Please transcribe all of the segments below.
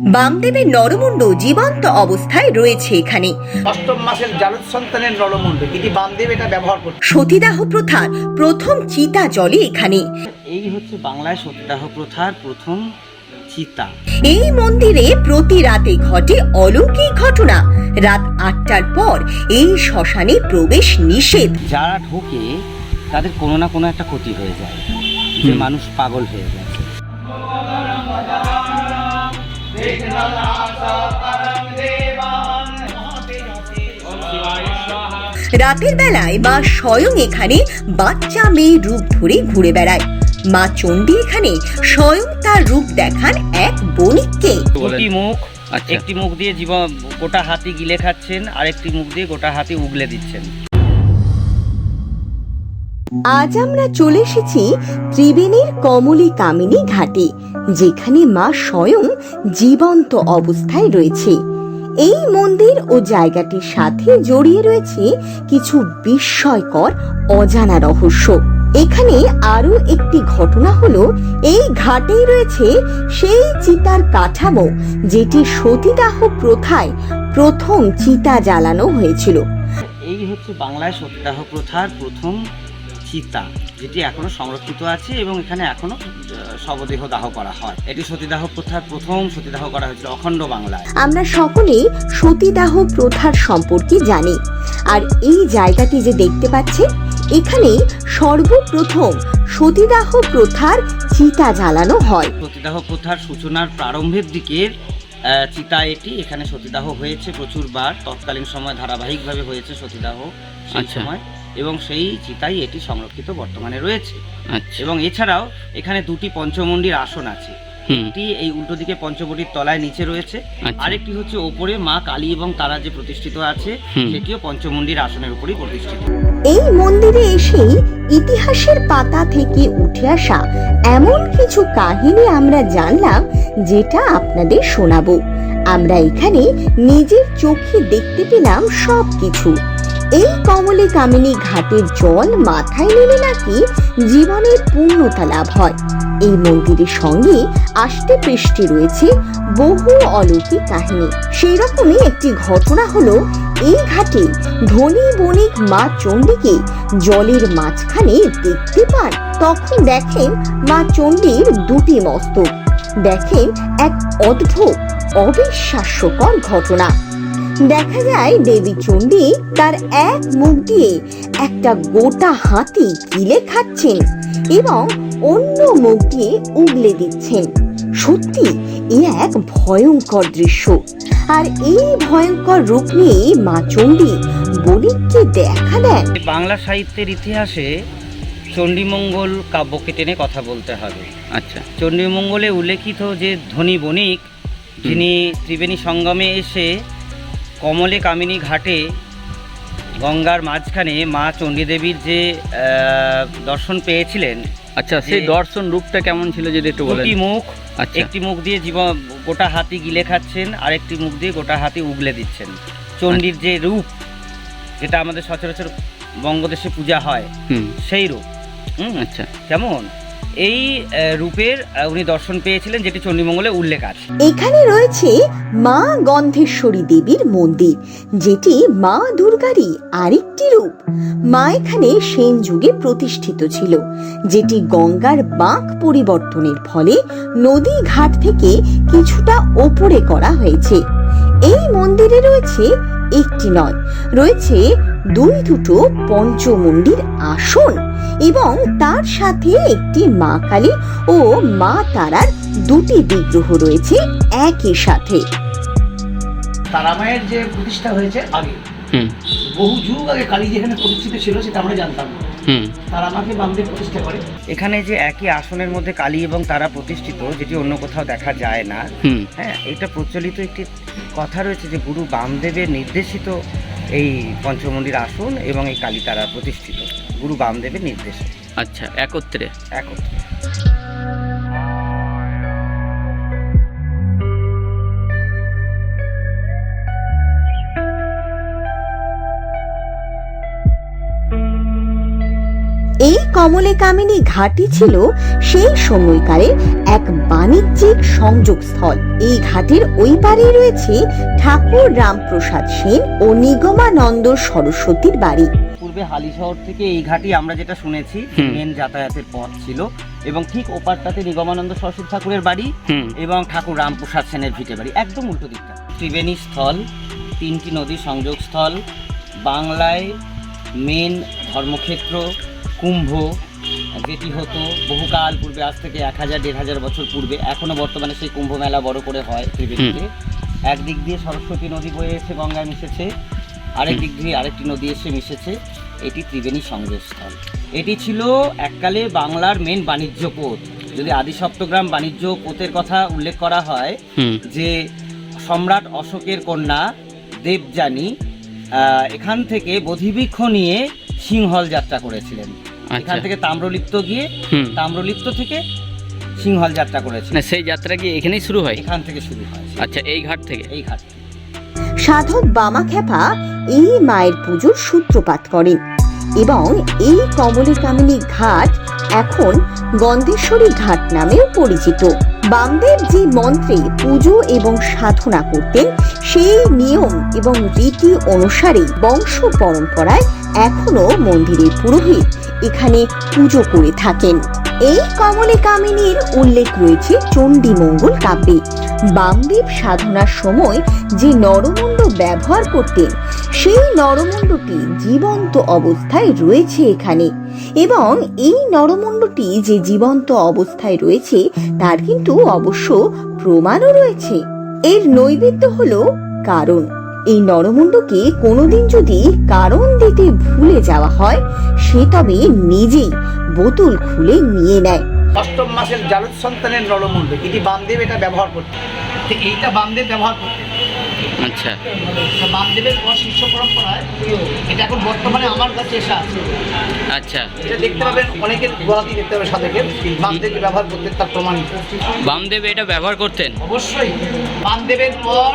বামদেবের নরমুণ্ড জীবন্ত অবস্থায় রয়েছে এখানে। অষ্টম মাসের জারদ সন্তানের নরমুণ্ড এটি বামদেব এটা ব্যবহার করছে। সতীদাহ প্রথার প্রথম চিতা জলে এখানে। এই হচ্ছে বাংলায় সতীদাহ প্রথার প্রথম চিতা। এই মন্দিরে প্রতি রাতে ঘটে অলৌকিক ঘটনা। রাত আটটার পর এই শ্মশানে প্রবেশ নিষেধ। যারা ঢোকে তাদের কোনো না কোনো একটা ক্ষতি হয়ে যায়। যে মানুষ পাগল হয়ে গেছে রাতের বেলায় মা স্বয়ং এখানে বাচ্চা মেয়ে রূপ ধরে ঘুরে বেড়ায়। মা চণ্ডী এখানে স্বয়ং তার রূপ দেখান এক বণিককে। দুটি মুখ আচ্ছা। একটি মুখ দিয়ে জীবন গোটা হাতি গিলে খাচ্ছেন আর একটি মুখ দিয়ে গোটা হাতি উগলে দিচ্ছেন। আজ আমরা চলে এসেছি ত্রিবেণীর কমলী কামিনী ঘাটে, যেখানে মা স্বয়ং জীবন্ত অবস্থায় রয়েছে। এই মন্দির ও জায়গাটির সাথে জড়িয়ে রয়েছে কিছু বিস্ময়কর অজানা রহস্য। এখানে আরও একটি ঘটনা হলো, এই ঘাটেই রয়েছে সেই চিতার কাঠামো, যেটি সতীদাহ প্রথায় প্রথম চিতা জ্বালানো হয়েছিল। এই হচ্ছে বাংলায় সতীদাহ প্রথার প্রথম চিতা যেটি এখনও সংরক্ষিত আছে এবং এখানে এখনও শবদেহ দাহ করা হয়। এটি সতীদাহ প্রথার প্রথম সতীদাহ করা হয়েছিল অখণ্ড বাংলায়। আমরা সকলেই সতীদাহ প্রথার সম্পর্কে জানি। আর এই জায়গাটি যে দেখতে পাচ্ছেন এখানে সর্বপ্রথম সতীদাহ প্রথার চিতা জ্বালানো হয়। সতীদাহ প্রথার সূচনার প্রারম্ভের দিকের চিতা এটি এখানে সতীদাহ হয়েছে প্রচুরবার। তৎকালীন সময় ধারাবাহিকভাবে হয়েছে সতীদাহ। সেই আচ্ছা। সময় এবং সেই চিতাই এটি সংরক্ষিত বর্তমানে রয়েছে। আচ্ছা। এবং এছাড়াও এখানে দুটি পঞ্চমন্ডির আসন আছে। হুম। একটি এই উল্টো দিকে পঞ্চবটির তলায় নিচে রয়েছে। আচ্ছা। আরেকটি হচ্ছে ওপরে মা কালী এবং তারা যে প্রতিষ্ঠিত আছে সেটিও পঞ্চমন্ডির আসনের উপরই প্রতিষ্ঠিত। এই মন্দিরে এসেই ইতিহাসের পাতা থেকে উঠে আসা এমন কিছু কাহিনী আমরা জানলাম যেটা আপনাদের শোনাবো। আমরা এখানে নিজের চোখে দেখতে পেলাম সব কিছু এই কমলে কামিনী ঘাটের জল মাথায় নিলে নাকি জীবনের পূর্ণতা লাভ হয়? এই মন্দিরের সঙ্গে আষ্টে পৃষ্ঠে রয়েছে বহু অলৌকিক কাহিনী। সেই রকমই একটি ঘটনা হলো, এই ঘাটে ধনী বণিক মা চণ্ডীকে জলের মাঝখানে দেখতে পান। তখন দেখেন মা চণ্ডীর দুটি মস্তক। দেখেন এক অদ্ভুত, অবিশ্বাস্যকর ঘটনা। দেখা যায় দেবী চণ্ডী তার এক মুখ দিয়ে একটা গোটা হাতি গিলে খাচ্ছেন এবং অন্য মুখ দিয়ে উগলে দিচ্ছেন। সত্যি এ এক ভয়ঙ্কর দৃশ্য। আর এই ভয়ঙ্কর রূপ নিয়ে মা চণ্ডী বণিককে দেখা দেন। বাংলা সাহিত্যের ইতিহাসে চণ্ডীমঙ্গল কাব্যকে টেনে কথা বলতে হবে। আচ্ছা। চণ্ডীমঙ্গলে উল্লেখিত যে ধনী বণিক যিনি ত্রিবেণী সঙ্গমে এসে কমলে কামিনী ঘাটে গঙ্গার মাঝখানে মা চণ্ডীদেবীর যে দর্শন পেয়েছিলেন আচ্ছা সেই দর্শন রূপটা কেমন ছিল যদি একটু বলেন? দুটি মুখ আচ্ছা। একটি মুখ দিয়ে জীবন গোটা হাতি গিলে খাচ্ছেন আর একটি মুখ দিয়ে গোটা হাতি উগলে দিচ্ছেন। চণ্ডীর যে রূপ যেটা আমাদের সচরাচর বঙ্গদেশে পূজা হয় সেই রূপ। হুম আচ্ছা। কেমন? এই রূপের উনি দর্শন পেয়েছিলেন, যেটি চণ্ডীমঙ্গলে উল্লেখ আছে। এখানে রয়েছে মা গন্ধেশ্বরী দেবীর মন্দির, যেটি মা দুর্গারই আরেকটি রূপ। মা এখানে সেন যুগে প্রতিষ্ঠিত ছিল, যেটি গঙ্গার বাঁক পরিবর্তনের ফলে নদী ঘাট থেকে কিছুটা ওপরে করা হয়েছে। এই মন্দিরে রয়েছে একটি নয় রয়েছে দুই দুটো পঞ্চমন্দির আসন এবং তার সাথে একটি মা কালী ও মা তারার দুটি বিগ্রহ রয়েছে একই সাথে। তারামায়ের যে প্রতিষ্ঠা হয়েছে আগে বহু যুগ আগে কালী যেখানে প্রতিষ্ঠিত ছিল সেটা আমরা জানতাম না। বামদেব প্রতিষ্ঠা করে। এখানে যে একই আসনের মধ্যে কালী এবং তারা প্রতিষ্ঠিত যেটি অন্য কোথাও দেখা যায় না। হুম। হ্যাঁ এটা প্রচলিত একটি কথা রয়েছে যে গুরু বামদেবের নির্দেশিত এই পঞ্চমন্দির আসন এবং এই কালী তারা প্রতিষ্ঠিত। গুরু বামদেবের নির্দেশ। আচ্ছা একত্রে? একত্রে। কমলে কামিনী ঘাটি ছিল সেই সময়কারের এক বাণিজ্যিক সংযোগস্থল। এই ঘাটের ওই পারেই রয়েছে ঠাকুর রামপ্রসাদ সেন ও নিগমানন্দ সরস্বতীর বাড়ি। পূর্বে হালিশহর থেকে এই ঘাটি আমরা যেটা শুনেছি মেন যাতায়াতের পথ ছিল এবং ঠিক ওপারটাতে নিগমানন্দ সরস্বতী ঠাকুরের বাড়ি এবং ঠাকুর রামপ্রসাদ সেনের ভিটে বাড়ি একদম উল্টো দিকটা। ত্রিবেণী স্থল তিনটি নদী সংযোগস্থল বাংলায় মেন ধর্মক্ষেত্র কুম্ভ যেটি হতো বহুকাল পূর্বে আজ থেকে এক হাজার দেড় হাজার বছর পূর্বে এখনও বর্তমানে সেই কুম্ভ মেলা বড় করে হয় ত্রিবেণীতে। একদিক দিয়ে সরস্বতী নদী বয়ে এসে গঙ্গায় মিশেছে আরেক দিক দিয়ে আরেকটি নদী এসে মিশেছে এটি ত্রিবেণী সংযোগস্থল এটি ছিল এককালে বাংলার মেন বাণিজ্য পথ যদি আদি সপ্তগ্রাম বাণিজ্য পথের কথা উল্লেখ করা হয় যে সম্রাট অশোকের কন্যা দেবযানী এখান থেকে বোধিবৃক্ষ নিয়ে সিংহল যাত্রা করেছিলেন। এখান আচ্ছা। থেকে তাম্রলিপ্ত গিয়ে তাম্রলিপ্ত থেকে সিংহল যাত্রা করেছিলেন না সেই যাত্রা কি এখানেই শুরু হয়? এখান থেকে শুরু হয়। আচ্ছা এই ঘাট থেকে? এই ঘাট। সাধক বামাখ্যাপা এই মায়ের পুজোর সূত্রপাত করেন এবং এই কমলে কামিনী ঘাট এখন গন্ধেশ্বরী ঘাট নামেও পরিচিত। বামদেব যে মন্ত্রে পুজো এবং সাধনা করতেন সেই নিয়ম এবং রীতি অনুসারে বংশ পরম্পরায় এখনও মন্দিরের পুরোহিত এখানে পুজো করে থাকেন। এই কমলে কামিনীর উল্লেখ রয়েছে চণ্ডী মঙ্গল কাব্যে। বামদেব সাধনার সময় যে নরমুণ্ড ব্যবহার করতেন, সেই নরমুণ্ডটি জীবন্ত অবস্থায় রয়েছে এখানে। এবং এই নরমুণ্ডটি যে জীবন্ত অবস্থায় রয়েছে, তার কিন্তু অবশ্য প্রমাণও রয়েছে। এর নৈবেদ্য হলো কারণ। এই নরমুণ্ডকে কোনোদিন যদি কারণ দিতে ভুলে যাওয়া হয়, সে তবে নিজেই বোতল খুলে নিয়ে নেয়। অষ্টম মাসের জারদ সন্তানের নরমুণ্ড, এটি বামদেব এটা ব্যবহার করতে ঠিক এইটা বামদেব ব্যবহার করতে আচ্ছা। বামদেবের পর শিষ্য পরম্পরায় এটা এখন বর্তমানে আমার কাছে এসে আছে। আচ্ছা। এটা দেখতে পাবেন অনেকের গোড়াতেই দেখতে পাবেন সাধকের বামদেবকে ব্যবহার করতে তার প্রমাণিত বামদেব এটা ব্যবহার করতেন? অবশ্যই। বামদেবের পর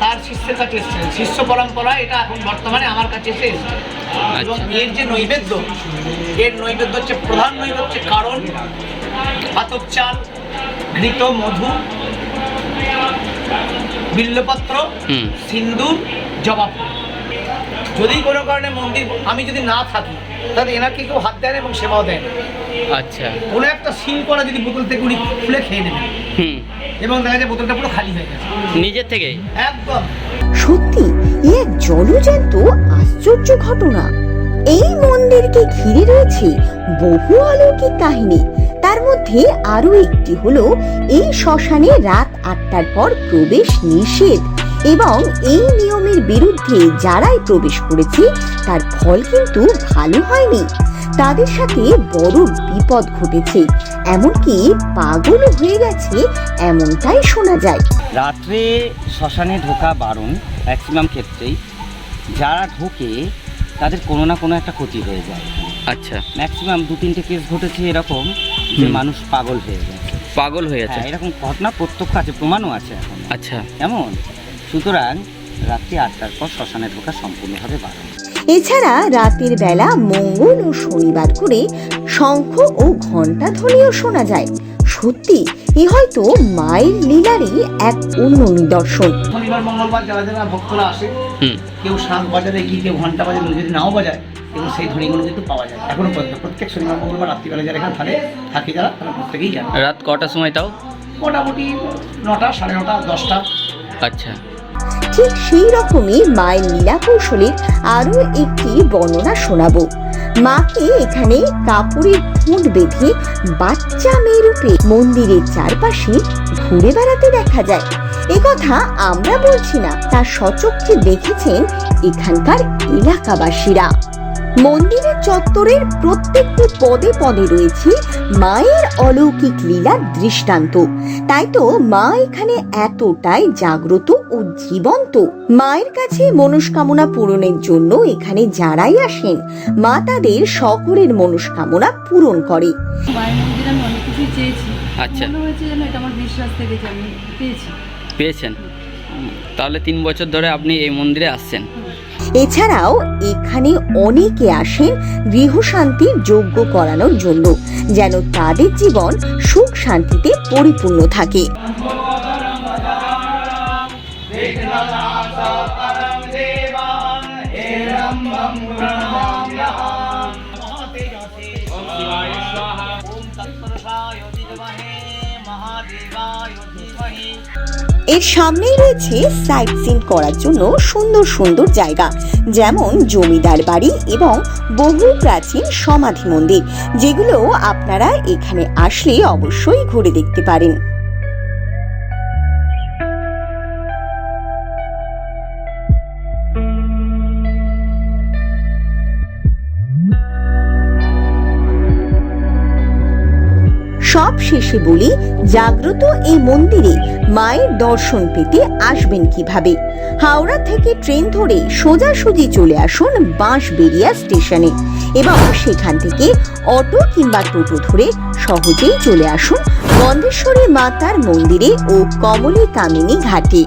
তার শিষ্যের কাছে এসেছিলেন শিষ্য পরম্পরায় এটা এখন বর্তমানে আমার কাছে এসে এসেছে। এবং আচ্ছা। এর যে নৈবেদ্য এর নৈবেদ্য হচ্ছে প্রধান নৈবেদ্য হচ্ছে কারণ পাতক চাল ঘৃত মধু। বিল্লপত্র হুম। সিন্দুর জবা যদি কোনো কারণে মন্দির আমি যদি না থাকি তাহলে এনাকে কেউ হাত দেয় না এবং সেবাও দেন আচ্ছা। কোনো একটা সিল করা যদি বোতল থেকে উনি খুলে খেয়ে নেবেন হুম। এবং দেখা যায় বোতলটা পুরো খালি হয়ে গেছে। নিজের থেকে? একদম। সত্যি এ এক জলজান্ত আশ্চর্য ঘটনা। এই মন্দিরকে ঘিরে রয়েছে বহু অলৌকিক কাহিনী। তার মধ্যে আরও একটি হলো এই শ্মশানে রাত আটটার পর প্রবেশ নিষেধ এবং এই নিয়মের বিরুদ্ধে যারাই প্রবেশ করেছে তার ফল কিন্তু ভালো হয়নি। তাদের সাথে বড় বিপদ ঘটেছে এমনকি পাগলও হয়ে গেছে এমনটাই শোনা যায়। রাত্রে শ্মশানে ঢোকা বারণ ম্যাক্সিমাম ক্ষেত্রেই। যারা ঢোকে তাদের কোনো না কোনো একটা ক্ষতি হয়ে যায়। আচ্ছা। ম্যাক্সিমাম দু তিনটে কেস ঘটেছে এরকম। যে মানুষ পাগল হয়ে গেছে পাগল হয়ে গেছে হ্যাঁ এরকম ঘটনা প্রত্যক্ষ আছে প্রমাণও আছে এখন। আচ্ছা। এমন সুতরাং রাত্রি আটটার পর শ্মশানে ঢোকা সম্পূর্ণভাবে বারণ। এছাড়া রাতের বেলা মঙ্গল ও শনিবার করে শঙ্খ ও ঘণ্টা ধ্বনিও শোনা যায়। সত্যি এ হয়তো মায়ের লীলারই এক অন্য নিদর্শন। শনিবার মঙ্গলবার যারা যারা ভক্তরা আসে কেউ শাঁখ বাজারে কি কেউ ঘণ্টা বাজারে যদি নাও বাজায় কিন্তু সেই ধ্বনিগুলো কিন্তু পাওয়া যায়। এখনও পর্যন্ত প্রত্যেক শনিবার মঙ্গলবার রাত্রিবেলা যারা এখানে থাকে থাকে যারা তারা প্রত্যেকেই জানে। রাত কটার সময় তাও? মোটামুটি নটা সাড়ে নটা দশটা। আচ্ছা। ঠিক সেই রকমই মায়ের লীলা কৌশলের আরও একটি বর্ণনা শোনাবো। মাকে এখানে কাপড়ের ঠোঁট বেঁধে বাচ্চা মেয়ে রূপে মন্দিরের চারপাশে ঘুরে বেড়াতে দেখা যায়। একথা আমরা বলছি না তার সচক্ষে দেখেছেন এখানকার এলাকাবাসীরা। মন্দিরের চত্বরের প্রত্যেকটি পদে পদে রয়েছে মায়ের অলৌকিক লীলার দৃষ্টান্ত। তাই তো মা এখানে এতটাই জাগ্রত ও জীবন্ত। মায়ের কাছে মনস্কামনা পূরণের জন্য এখানে যারাই আসেন মা তাদের সকলের মনস্কামনা পূরণ করে। মায়ের মন্দিরে আমি অনেক কিছুই চেয়েছি। আচ্ছা। মনে হয়েছে যেন এটা আমার বিশ্বাস থেকে যে আমি পেয়েছি। পেয়েছেন। তাহলে তিন বছর ধরে আপনি এই মন্দিরে আসছেন। এছাড়াও এখানে অনেকে আসেন গৃহ গৃহশান্তির যোগ্য করানোর জন্য, যেন তাদের জীবন সুখ শান্তিতে পরিপূর্ণ থাকে। এর সামনেই রয়েছে সাইট সিন করার জন্য সুন্দর সুন্দর জায়গা, যেমন জমিদার বাড়ি এবং বহু প্রাচীন সমাধি মন্দির, যেগুলো আপনারা এখানে আসলে অবশ্যই ঘুরে দেখতে পারেন। সব শেষে বলি, জাগ্রত এই মন্দিরে মায়ের দর্শন পেতে আসবেন কীভাবে? হাওড়া থেকে ট্রেন ধরে সোজাসুজি চলে আসুন বাঁশবেড়িয়া স্টেশনে এবং সেখান থেকে অটো কিংবা টোটো ধরে সহজেই চলে আসুন গন্ধেশ্বরী মাতার মন্দিরে ও কমলী কামিনী ঘাটে।